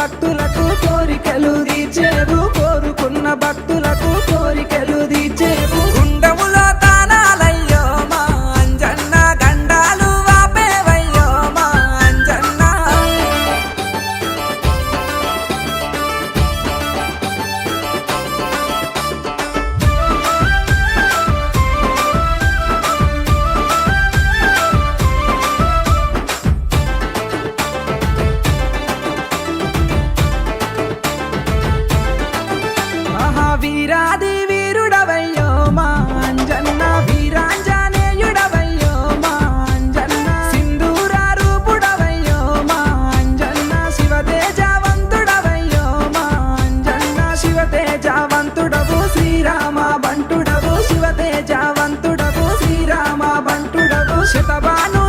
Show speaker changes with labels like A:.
A: భక్తులకు కోరికలు తీర్చేరు. కోరుకున్న భక్తులకు కోరికలు వీరాది వీరుడవయ్యో మా అంజన్న వీరాంజనేయుడవయ్యో మా అంజన్న సింధూర రూపుడవయ్యో మా అంజన్న శివతేజవంతుడవయ్యో మా అంజన్న శివతేజవంతుడవు శ్రీరామ బంటుడవు శివతేజవంతుడవు శ్రీరామ బంటుడవు శతభాను